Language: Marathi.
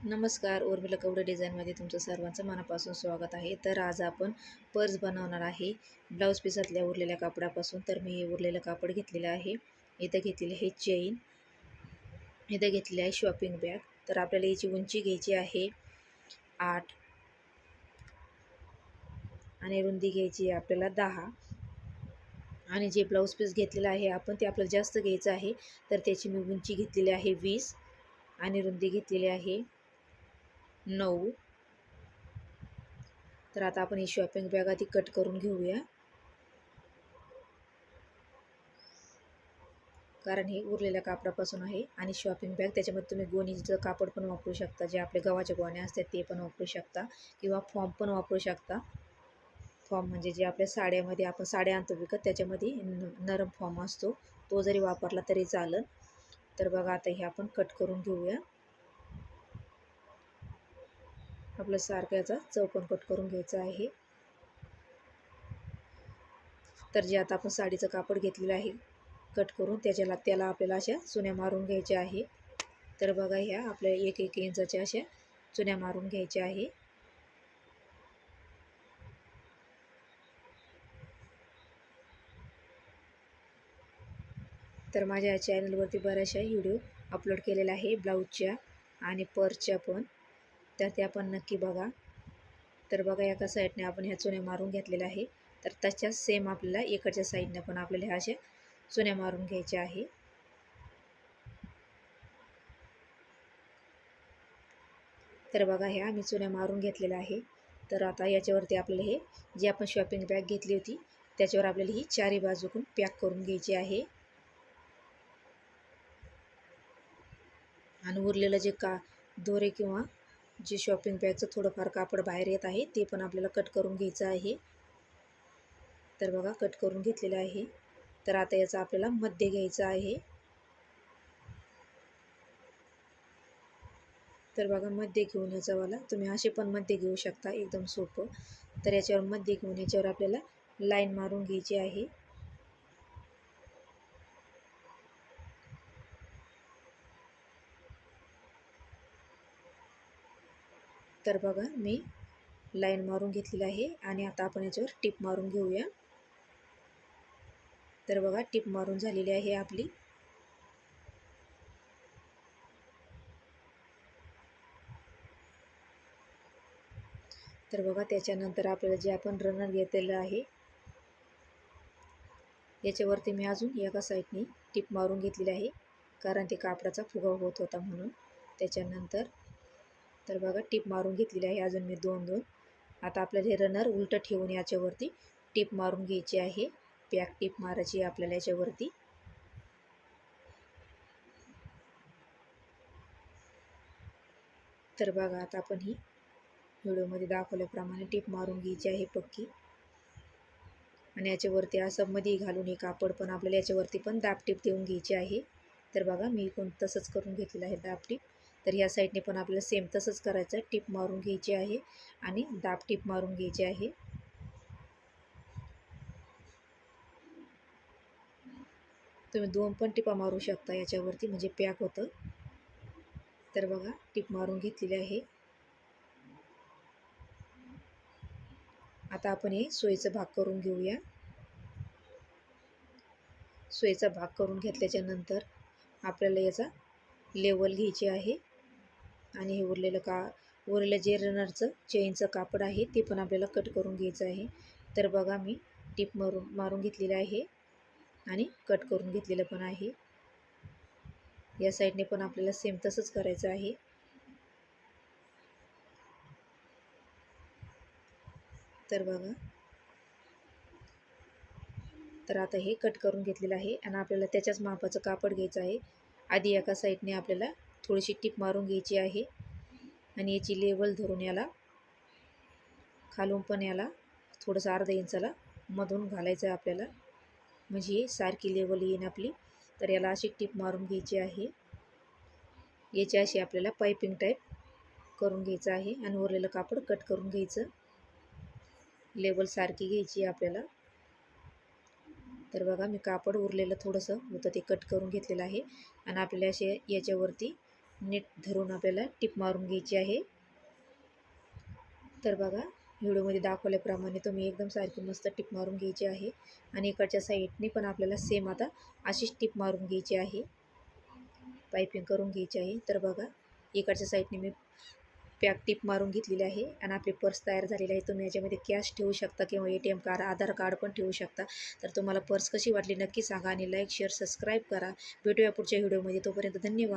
नमस्कार उर्मिला कवडे डिझाईनमध्ये तुमचं सर्वांचं मनापासून स्वागत आहे. तर आज आपण पर्स बनवणार आहे. ब्लाऊज पिसातल्या उरलेल्या कापडापासून तर मी हे उरलेलं कापड घेतलेलं आहे. इथं घेतलेले हे चेन. इथं घेतलेली आहे शॉपिंग बॅग. तर आपल्याला याची उंची घ्यायची आहे आठ आणि रुंदी घ्यायची आहे आपल्याला दहा. आणि जे ब्लाऊज पीस घेतलेलं आहे आपण ते आपल्याला जास्त घ्यायचं आहे. तर त्याची मी उंची घेतलेली आहे वीस आणि रुंदी घेतलेली आहे नऊ. तर आता आपण ही शॉपिंग बॅग आधी कट करून घेऊया. कारण हे उरलेल्या कापडापासून आहे आणि शॉपिंग बॅग त्याच्यामध्ये तुम्ही गोणीचं कापड पण वापरू शकता जे आपले गव्हाच्या गोण्या असतात ते पण वापरू शकता किंवा फॉर्म पण वापरू शकता. फॉर्म म्हणजे जे आपल्या साड्यामध्ये आपण साड्या आणतो विकत त्याच्यामध्ये न नरम फॉर्म असतो. तो जरी वापरला तरी चालेल. तर बघा आता हे आपण कट करून घेऊया. आपलं सारखं याचा चौकोन कट करून घ्यायचा आहे. तर जे आता आपण साडीचं कापड घेतलेलं आहे कट करून त्याच्याला त्याला आपल्याला अशा चुन्या मारून घ्यायच्या आहे. तर बघा ह्या आपल्या एक एक इंचाच्या अशा चुन्या मारून घ्यायच्या आहे. तर माझ्या चॅनलवरती बऱ्याचशा व्हिडिओ अपलोड केलेला आहे ब्लाऊजच्या आणि पर्सच्या पण. तर ते आपण नक्की बघा. तर बघा एका साईडने आपण ह्या चुन्या मारून घेतलेल्या आहे. तर त्याच्या सेम आपल्याला इकडच्या साईडनं पण आपल्याला ह्या अशा चुन्या मारून घ्यायच्या आहे. तर बघा ह्या मी चुन्या मारून घेतलेल्या आहे. तर आता याच्यावरती आपल्याला हे जी आपण शॉपिंग बॅग घेतली होती त्याच्यावर आपल्याला ही चारी बाजूकून पॅक करून घ्यायची आहे. आणि उरलेलं जे का दोरे किंवा जे शॉपिंग बॅगचं थोडंफार कापड बाहेर येत आहे ते पण आपल्याला कट करून घ्यायचं आहे. तर बघा कट करून घेतलेलं आहे. तर आता याचा आपल्याला मध्य घ्यायचं आहे. तर बघा मध्य घेऊन याचावाला तुम्ही असे पण मध्य घेऊ शकता एकदम सोपं. तर याच्यावर मध्य घेऊन याच्यावर आपल्याला लाईन मारून घ्यायची आहे. तर बघा मी लाईन मारून घेतलेली आहे आणि आता आपण याच्यावर टिप मारून घेऊया. तर बघा टिप मारून झालेली आहे आपली. तर बघा त्याच्यानंतर आपल्याला जे आपण रनर घेतलेलं आहे याच्यावरती मी अजून एका साईडनी टिप मारून घेतलेली आहे कारण ते कापडाचा फुगा होत होता म्हणून. त्याच्यानंतर तर बघा टीप मारून घेतलेली आहे अजून मी दोन दोन. आता आपल्याला हे रनर उलटं ठेवून याच्यावरती टीप मारून घ्यायची आहे. पॅक टीप मारायची आपल्याला याच्यावरती. तर बघा आता आपण ही व्हिडिओमध्ये दाखवल्याप्रमाणे टीप मारून घ्यायची आहे पक्की. आणि याच्यावरती असं मध्ये घालून हे कापड पण आपल्याला याच्यावरती पण दाब टीप देऊन घ्यायची आहे. तर बघा मी कोण तसंच करून घेतलेलं आहे दाब टीप. तर ह्या साईडने पण आपल्याला सेम तसंच करायचं टिप मारून घ्यायची आहे आणि दाब टिप मारून घ्यायची आहे. तुम्ही दोन पण टिपा मारू शकता याच्यावरती म्हणजे पॅक होतं. तर बघा टिप मारून घेतलेली आहे. आता आपण हे सोयीचा भाग करून घेऊया. सोयीचा भाग करून घेतल्याच्या नंतर आपल्याला याचा लेवल घ्यायची आहे. आणि हे उरलेलं का उरलेलं जे रनरचं चेनचं कापड आहे ते पण आपल्याला कट करून घ्यायचं आहे. तर बघा मी टीप मारून मारून घेतलेलं आहे आणि कट करून घेतलेलं पण आहे. या साईडने पण आपल्याला सेम तसंच करायचं आहे. तर बघा. तर आता हे कट करून घेतलेलं आहे आणि आपल्याला त्याच्याच मापाचं कापड घ्यायचं आहे. आधी एका साईडने आपल्याला थोडीशी टीप मारून घ्यायची आहे. आणि याची लेवल धरून याला खालून पण याला थोडंसं अर्धा इंचाला मधून घालायचं आहे आपल्याला. म्हणजे सारखी लेवल येईन आपली. तर याला अशी टीप मारून घ्यायची आहे. याची अशी आपल्याला पायपिंग टाईप करून घ्यायचं आहे. आणि उरलेलं कापड कट करून घ्यायचं. लेवल सारखी घ्यायची आहे आपल्याला. तर बघा मी कापड उरलेलं थोडंसं होतं ते कट करून घेतलेलं आहे. आणि आपल्याला असे याच्यावरती नीट धरून आपल्याला टिप मारून घ्यायची आहे. तर बघा व्हिडिओमध्ये दाखवल्याप्रमाणे तुम्ही एकदम सारखी मस्त टिप मारून घ्यायची आहे. आणि इकडच्या साईडने पण आपल्याला सेम आता अशीच टिप मारून घ्यायची आहे. पायपिंग करून घ्यायची आहे. तर बघा इकडच्या साईडने मी पॅक टिप मारून घेतलेली आहे. आणि आपली पर्स तयार झालेली आहे. तुम्ही याच्यामध्ये कॅश ठेवू शकता किंवा A T M card Aadhaar card पण ठेवू शकता. तर तुम्हाला पर्स कशी वाटली नक्की सांगा आणि लाईक शेअर सबस्क्राईब करा. भेटूया पुढच्या व्हिडिओमध्ये. तोपर्यंत धन्यवाद.